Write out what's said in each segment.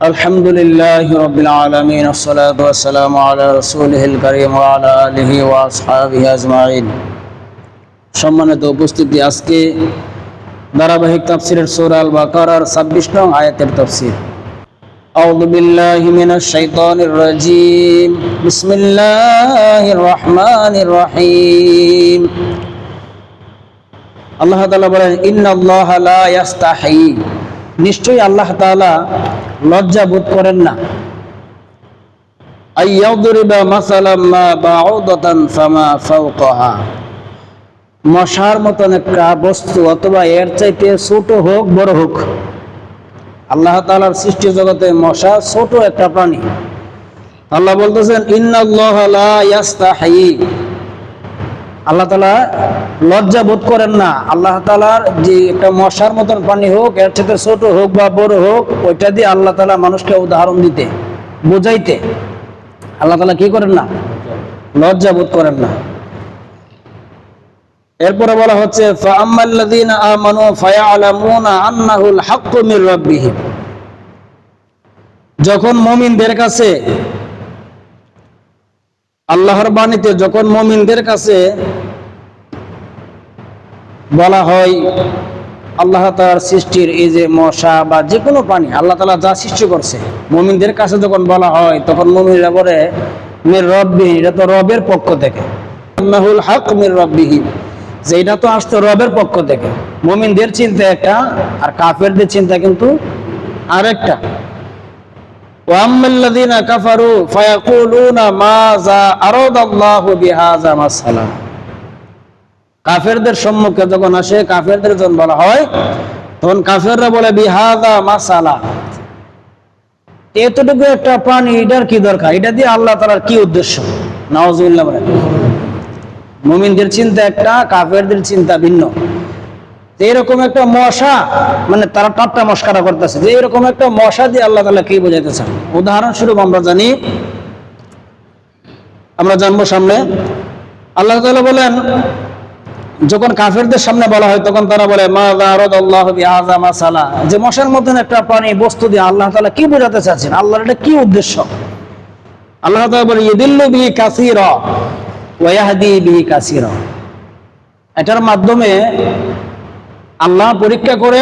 الحمد لله رب العالمين والصلاة والسلام على رسوله الكريم وعلى آله وأصحابه أجمعين সম্মানিত উপস্থিতি আজকে ধারাবাহিক তাফসিরের সূরা আল বাকারার 26 নং আয়াতের তাফসীর أعوذ بالله من الشيطان الرجيم بسم الله الرحمن الرحيم আল্লাহ তাআলা বলেন ইন্নাল্লাহ লা ইয়াস্তাহি নিশ্চয়ই আল্লাহ তাআলা লজ্জা বোধ করেন না। মশার মতন একটা বস্তু অথবা এর চাইতে ছোট হোক, বড় হোক, আল্লাহ তাআলার সৃষ্টি জগতে মশা ছোট একটা প্রাণী। আল্লাহ বলতেছেন, ইন্নাল্লাহ আল্লাহ তালা লজ্জা বোধ করেন না। আল্লাহ তালার যে একটা মশার মতন পানি হোক, এর সাথে ছোট হোক বা বড় হোক, ওইটা দিয়ে আল্লাহ তালা মানুষকে উদাহরণ দিতে, বোঝাইতে। আল্লাহ তালা কি করেন না? লজ্জা বোধ করেন না। এরপরে বলা হচ্ছে যখন মুমিনদের কাছে, আল্লাহর বাণীতে যখন মমিনদের কাছে বলা হয় আল্লাহ তালার সৃষ্টির এই যে মশা বা যে কোনো প্রাণী, আল্লাহ তালা যা সৃষ্টি করছে, মমিনদের কাছে যখন বলা হয়, তখন মমিনরা বলে মির রব্বি এটা তো রবের পক্ষ থেকে। আল্লাহুল হক মির রব্বিহীন যে এটা তো আসতো রবের পক্ষ থেকে। মমিনদের চিন্তা একটা, আর কাফেরদের চিন্তা কিন্তু আরেকটা। ওয়াম্মাল্লাযীনা কাফারু ফায়াকুলুনা মাযা আরাদাল্লাহু বিহাযা মাসালা কাফেরদের সম্মুখে যখন আসে, কাফেরদের যখন বলা হয়, তখন কাফেররা বলে, বিহাদা মাসালা। এতটুকু একটা প্রাণী এটার কি দরকার? এটা দিয়ে আল্লাহ তালার কি উদ্দেশ্য? বলেন। মুমিনদের চিন্তা একটা, কাফেরদের চিন্তা ভিন্ন। এরকম একটা মশা মানে তারা টাট্টা মস্কারা করতেছে। যে এরকম একটা মশা দিয়ে আল্লাহ তালা কি বোঝাইতে চান উদাহরণস্বরূপ আমরা জানি, আমরা জানব সামনে। আল্লাহ তালা বলেন যখন কাফেরদের সামনে বলা হয়, তখন তারা বলে যে মশার মতন একটা প্রাণী বস্তু দিয়ে আল্লাহ তালা কি বোঝাতে চাচ্ছেন? আল্লাহর এটা কি উদ্দেশ্য? আল্লাহ তালা বলে ইদিল্লু বিহি কাসির ওয়াহদি বিহি কাসির। এটার মাধ্যমে আল্লাহ পরীক্ষা করে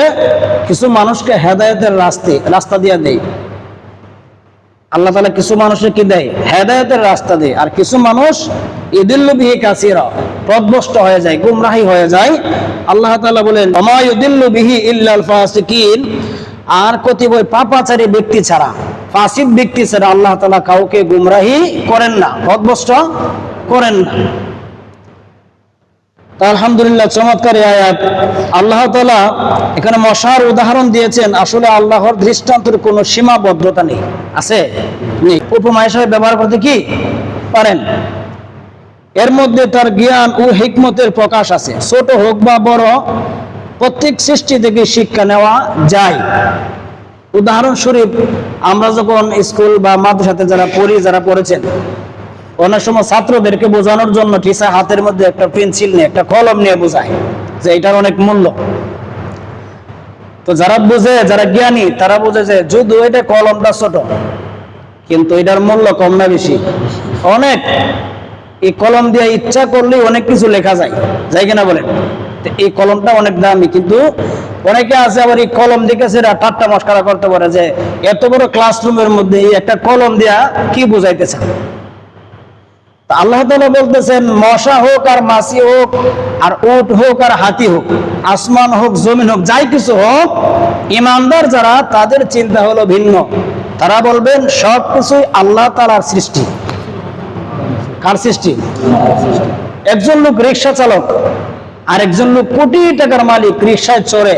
কিছু মানুষকে হেদায়তের রাস্তে, রাস্তা দিয়ে দেয়। আল্লাহ তালা কিছু মানুষের কি দেয়? হেদায়তের রাস্তা দেয়। আর কিছু মানুষ ইদিল্লু বিহি কাসিরা হয়ে যায়, গুমরাহি হয়ে যায়। আল্লাহ তালা বলেন, ওমা ইউদিল্লু বিহি ইল্লাল ফাসিকিন। আর কতিপয় পাপাচারী ব্যক্তি ছাড়া, ফাসিক ব্যক্তি ছাড়া আল্লাহ তালা কাউকে গুমরাহি করেন না পদভষ্ট করেন না। আলহামদুলিল্লাহ, চমৎকার আয়াত। আল্লাহ তালা এখানে মশার উদাহরণ দিয়েছেন, আসলে আল্লাহর দৃষ্টান্তের কোনো সীমাবদ্ধতা নেই। আছে? উপমা হিসাবে ব্যবহার করতে কি পারেন? এর মধ্যে তার জ্ঞান ও হিকমতের প্রকাশ আছে। ছোট হোক বা বড়, প্রত্যেক সৃষ্টি থেকে শিক্ষা নেওয়া যায়। উদাহরণস্বরূপ, আমরা যখন স্কুল বা মাদ্রাসাতে যারা পড়ি, যারা পড়েছেন অনেক সময় ছাত্রদেরকে বোঝানোর জন্য টিচার হাতের মধ্যে একটা পেন্সিল নিয়ে, একটা কলম নিয়ে বোঝায় যে এটার অনেক মূল্য। তো যারা বুঝে, যারা জ্ঞানী, তারা বুঝে যে যদিও এটা কলমটা ছোট, কিন্তু এটার মূল্য কম না বেশি। অনেক, এই কলম দিয়ে ইচ্ছা করলে অনেক কিছু লেখা যায়। যাই কিনা বলেন? এই কলমটা অনেক দামি, কিন্তু অনেকে আছে আবার এই কলম দেখেছে ঠাট্টা মস্কারা করতে পারে যে এত বড় ক্লাসরুমের মধ্যে এই একটা কলম দিয়া কি বুঝাইতেছে আল্লাহ তাআলা বলতেছেন, মশা হোক আর মাছি হোক, আর উট হোক আর হাতি হোক, আসমান হোক, জমিন হোক, যাই কিছু হোক, ইমানদার যারা, তাদের চিন্তা হলো ভিন্ন। তারা বলবেন, সব কিছুই আল্লাহ তাআলার সৃষ্টি। কার সৃষ্টি? একজন লোক রিক্সা চালক আর একজন লোক কোটি টাকার মালিক রিক্সায় চড়ে।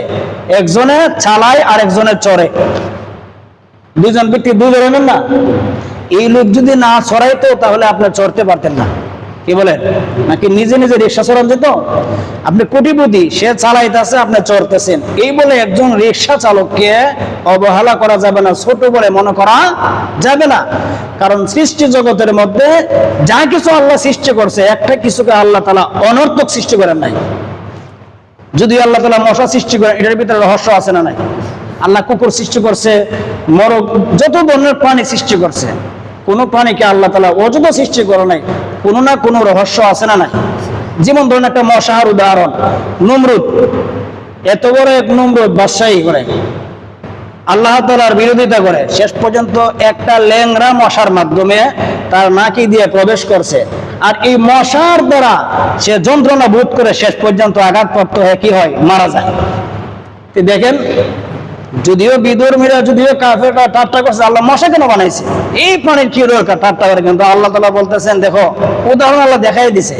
একজনে চালায় আর একজনে চড়ে। দুজন ব্যক্তি ধরনের না? এই লোক যদি না ছড়াইতো তাহলে আপনি চড়তে পারতেন না। কি বলেন? নাকি নিজে নিজে রিক্সা চড়ান যেত? আপনি কোটিপতি, সে চালাইতেছে, আপনি চড়তেছেন। এই বলে একজন রিক্সা চালককে অবহেলা করা যাবে না, ছোট বলে মনে করা যাবে না। কারণ সৃষ্টি জগতের মধ্যে যা কিছু আল্লাহ সৃষ্টি করছে, একটা কিছুকে আল্লাহ তালা অনর্থক সৃষ্টি করেন নাই। যদি আল্লাহ তালা মশা সৃষ্টি করেন এটার ভিতরে রহস্য আছে না নাই? আল্লাহ কুকুর সৃষ্টি করছে, মরক, যত ধরনের প্রাণী সৃষ্টি করছে। কোনো প্রাণীকে আল্লাহ তালা অযথা সৃষ্টি করে নাই, কোনো না কোনো রহস্য আছে না নাই? যেমন ধরুন একটা মশার উদাহরণ, নমরুদ। এত বড় এক নমরুদ বাদশাহী করে। আল্লাহ তালার বিরোধিতা করে। শেষ পর্যন্ত একটা ল্যাংরা মশার মাধ্যমে তার নাকি দিয়ে প্রবেশ করছে। আর এই মশার দ্বারা সে যন্ত্রণা বোধ করে শেষ পর্যন্ত আঘাতপ্রাপ্ত হয়ে কি হয়? মারা যায়। দেখেন যদিও বিদুর মিরা যদিও কাফেররা টাট্টা করছে, আল্লাহ মশা কেন বানাইছে? এই প্রাণীর কি দরকার টাট্টা করে কিন্তু আল্লাহ তালা বলতেছেন, দেখো, উদাহরণ আল্লাহ দেখাই দিছে।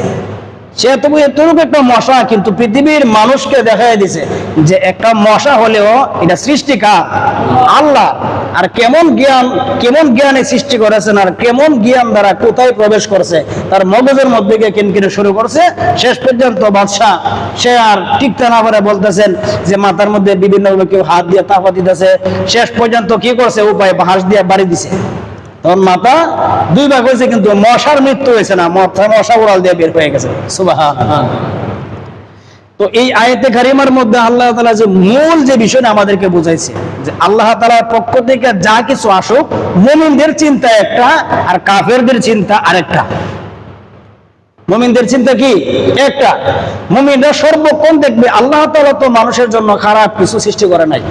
সে তবু এতটুকু একটা মশা, কিন্তু পৃথিবীর মানুষকে দেখাই দিছে যে একটা মশা হলেও এটা সৃষ্টি কার আল্লাহ। আর কেমন জ্ঞান, কেমন জ্ঞানে সৃষ্টি করেছেন আর কেমন জ্ঞান দ্বারা কোথায় প্রবেশ করছে, তার মগজের মধ্যে গিয়ে কিনকিনে শুরু করছে, শেষ পর্যন্ত বাদশাহ, সে আর টিকতে না পারে বলতেছেন যে মাথার মধ্যে বিভিন্ন কেউ হাত দিয়ে তাপা দিতেছে, শেষ পর্যন্ত কি করছে? উপায় হাঁস দিয়ে বাড়ি দিছে। তখন মাথা দুই ভাগ হয়েছে, কিন্তু মশার মৃত্যু হয়েছে না মশা উড়াল দিয়ে বের হয়ে গেছে। তো এই আয়তে কারিমার মধ্যে আল্লাহ তালা যে মূল যে বিষয়টা আমাদেরকে বুঝাইছে, যে আল্লাহ তালার পক্ষ থেকে যা কিছু আসুক, মুমিনদের চিন্তা একটা আর কাফেরদের চিন্তা আরেকটা। মুমিনদের চিন্তা কি? একটা। মুমিনরা সর্বক্ষণ দেখবে আল্লাহ তালা তো মানুষের জন্য খারাপ কিছু সৃষ্টি করে নাই।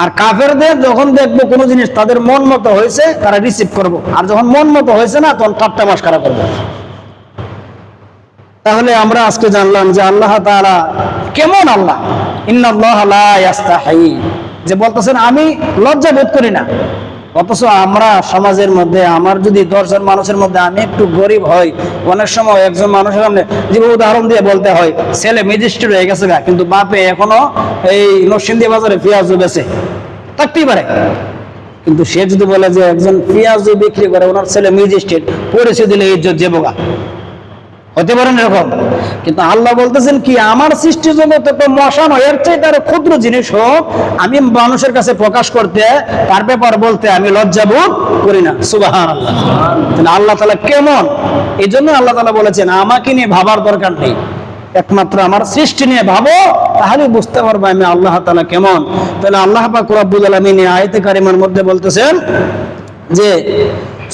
আর কাফেরদের যখন দেখব কোনো জিনিস তাদের মন মতো হয়েছে, তারা রিসিভ করব। আর যখন মন মতো হয়েছে না, তখন ঠাট্টা মাস্কারা করব। তাহলে আমরা আজকে জানলাম যে আল্লাহ তারা কেমন আল্লাহ? ইন্নাল্লাহ যে বলতেছেন, আমি লজ্জা বোধ করি না। অথচ আমরা সমাজের মধ্যে, আমার যদি দশজন মানুষের মধ্যে আমি একটু গরিব হই, অনেক সময় একজন মানুষের সামনে যে উদাহরণ দিয়ে বলতে হয়, ছেলে ম্যাজিস্ট্রেট হয়ে গেছে গা, কিন্তু বাপে এখনও এই নরসিংদী বাজারে পেঁয়াজ বেছে থাকতেই পারে। কিন্তু সে যদি বলে যে একজন পেঁয়াজ বিক্রি করে, ওনার ছেলে ম্যাজিস্ট্রেট পরিচয় দিলে ইজ্জত যে হতে পারেন এরকম? কিন্তু আল্লাহ বলতেছেন কি, আমার সৃষ্টি জগতে তো মশা নয়, এর চাইতে আরও ক্ষুদ্র জিনিস হোক, আমি মানুষের কাছে প্রকাশ করতে, তার ব্যাপার বলতে আমি লজ্জা বোধ করি না। সুবাহ আল্লাহ আল্লাহ তালা কেমন? এই জন্য আল্লাহ তালা বলেছেন, আমাকে নিয়ে ভাবার দরকার নেই। একমাত্র আমার সৃষ্টি নিয়ে ভাবো তাহলে বুঝতে পারব আমি আল্লাহ তালা কেমন। তাহলে আল্লাহ পাক রব্বুল আলমিন আয়তে কারিমার মধ্যে বলতেছেন যে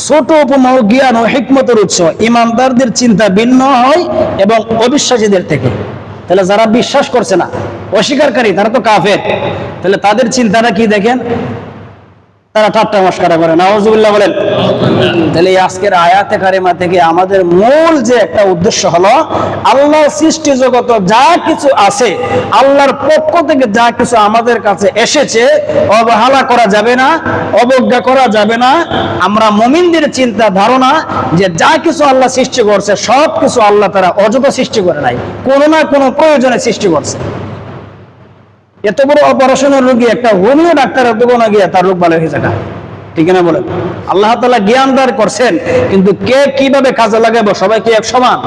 ছোট উপমা জ্ঞান ও হিকমতের উৎস। ইমানদারদের চিন্তা ভিন্ন হয় এবং অবিশ্বাসীদের থেকে। তাহলে যারা বিশ্বাস করছে না, অস্বীকারী, তারা তো কাফের। তাহলে তাদের চিন্তাটা কি দেখেন? তারা ঠাট্টা মস্কারা করে। নওয়াজুবিল্লাহ বলেন, তাহলে আজকের আয়াতে কারিমা থেকে আমাদের মূল যে একটা উদ্দেশ্য হলো আল্লাহ সৃষ্টি জগত যা কিছু আছে, আল্লাহর পক্ষ থেকে যা কিছু আমাদের কাছে এসেছে, অবহেলা করা যাবে না, অবজ্ঞা করা যাবে না। আমরা মমিনদের চিন্তা ধারণা যে যা কিছু আল্লাহ সৃষ্টি করছে সব কিছু আল্লাহ তারা অযথা সৃষ্টি করে নাই। কোনো না কোনো প্রয়োজনে সৃষ্টি করছে। এত বড় অপারেশনের রোগী একটা হোমিও ডাক্তারের দোকানে গিয়ে তার রোগ ভালো হয়ে যাবে ঠিক না বলেন? আল্লাহ তালা জ্ঞান দার করছেন, কিন্তু কে কীভাবে কাজে লাগাবো? সবাই কি এক সমান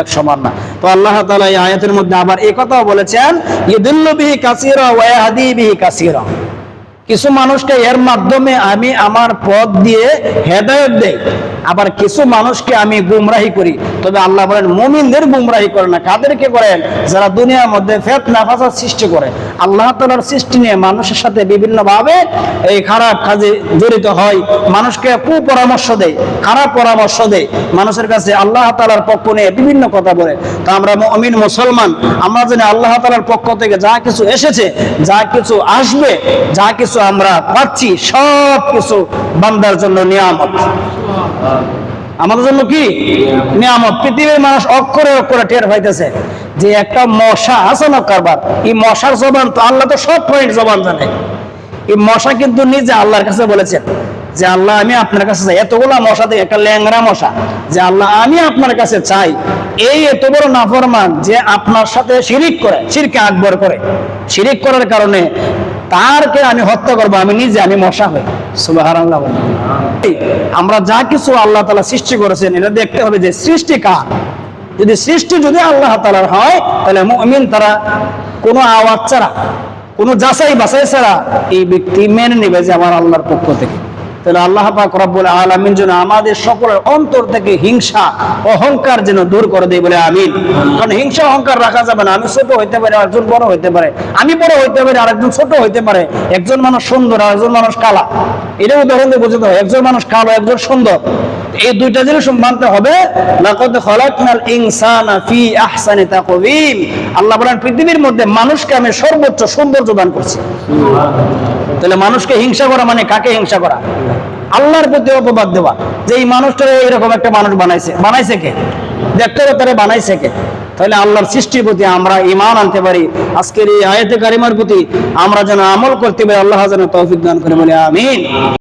এক সমান না। তো আল্লাহ তালা এই আয়াতের মধ্যে আবার এই কথাও বলেছেন ইদুল্লু বিহি কাসিরা ওয়াহাদি বিহি কাসিরা। কিছু মানুষকে এর মাধ্যমে আমি আমার পথ দিয়ে হেদায়ত দেই। আবার কিছু মানুষকে আমি গুমরাহি করি। তবে আল্লাহ বলেন, মুমিনদের গুমরাহি করে না। কাদেরকে করেন? যারা দুনিয়ার মধ্যে ফেত নাফাসার সৃষ্টি করে। আল্লাহ তালার সৃষ্টি নিয়ে মানুষের সাথে বিভিন্ন ভাবে এই খারাপ কাজে জড়িত হয়। মানুষকে কুপরামর্শ দেয়, খারাপ পরামর্শ দেয়। মানুষের কাছে আল্লাহ তালার পক্ষ নিয়ে বিভিন্ন কথা বলে। তা আমরা অমিন মুসলমান, আমরা জানি আল্লাহ তালার পক্ষ থেকে যা কিছু এসেছে, যা কিছু আসবে, যা কিছু আমরা পাচ্ছি সব কিছু বান্দার জন্য নিয়ামত। আমাদের জন্য কি? নিয়ামত। পৃথিবীর মানুষ অক্ষরে অক্ষরে টের পাইতেছে যে একটা মশা আছে না কারবার? এই মশার জবান তো আল্লাহ তো সব পয়েন্ট জবান জানে। এই মশা কিন্তু নিজে আল্লাহর কাছে বলেছেন যে, আল্লাহ, আমি আপনার কাছে চাই। এতগুলা মশা থেকে একটা ল্যাংরা মশা যে, আল্লাহ, আমি আপনার কাছে চাই। এই এত বড় নাফরমান যে আপনার সাথে শিরিক করে, শিরকে আকবর করে। শিরিক করার কারণে তারকে আমি হত্যা করব, আমি নিজে, আমি মশা হই। সুবাহ আমরা যা কিছু আল্লাহ তালা সৃষ্টি করেছেন, এটা দেখতে হবে যে সৃষ্টি কার? যদি সৃষ্টি যদি আল্লাহ তালার হয়, তাহলে মুমিন তারা কোনো আওয়াজ ছাড়া, কোনো যাচাই বাছাই ছাড়া এই ব্যক্তি মেনে নেবে যে আমার আল্লাহর পক্ষ থেকে। তাহলে আল্লাহ পাক রব্বুল আলামিন যেন আমাদের সকলের অন্তর থেকে হিংসা, অহংকার যেন দূর করে দেয় বলে আমিন। কারণ হিংসা, অহংকার রাখা যাবে না। আমি ছোট হইতে পারি, আরেকজন বড় হইতে পারে। আমি বড় হইতে পারি, আরেকজন ছোট হইতে পারে। একজন মানুষ সুন্দর, আরেকজন মানুষ কালা। এটা উদাহরণ দিয়ে বোঝাতে হয়, একজন মানুষ কালো, একজন সুন্দর। এই দুইটা জিনিস মানতে হবে। লাকাদ খালাকনাল ইনসানা ফি আহসানি তাকওয়িম। আল্লাহ বলেন, পৃথিবীর মধ্যে মানুষকে আমি সর্বোচ্চ সৌন্দর্য দান করছি। তাহলে মানুষকে হিংসা করা মানে কাকে হিংসা করা? আল্লাহর প্রতি অপবাদ দেওয়া। যে এই মানুষটা এইরকম একটা মানুষ বানাইছে। বানাইছে কে? দেখতে তারা বানাইছে কে? তাহলে আল্লাহর সৃষ্টির প্রতি আমরা ইমান আনতে পারি। আজকের এই আয়াতে কারিমার প্রতি আমরা যেন আমল করতে পারি, আল্লাহ যেন তৌফিক দান করে বলে, আমিন।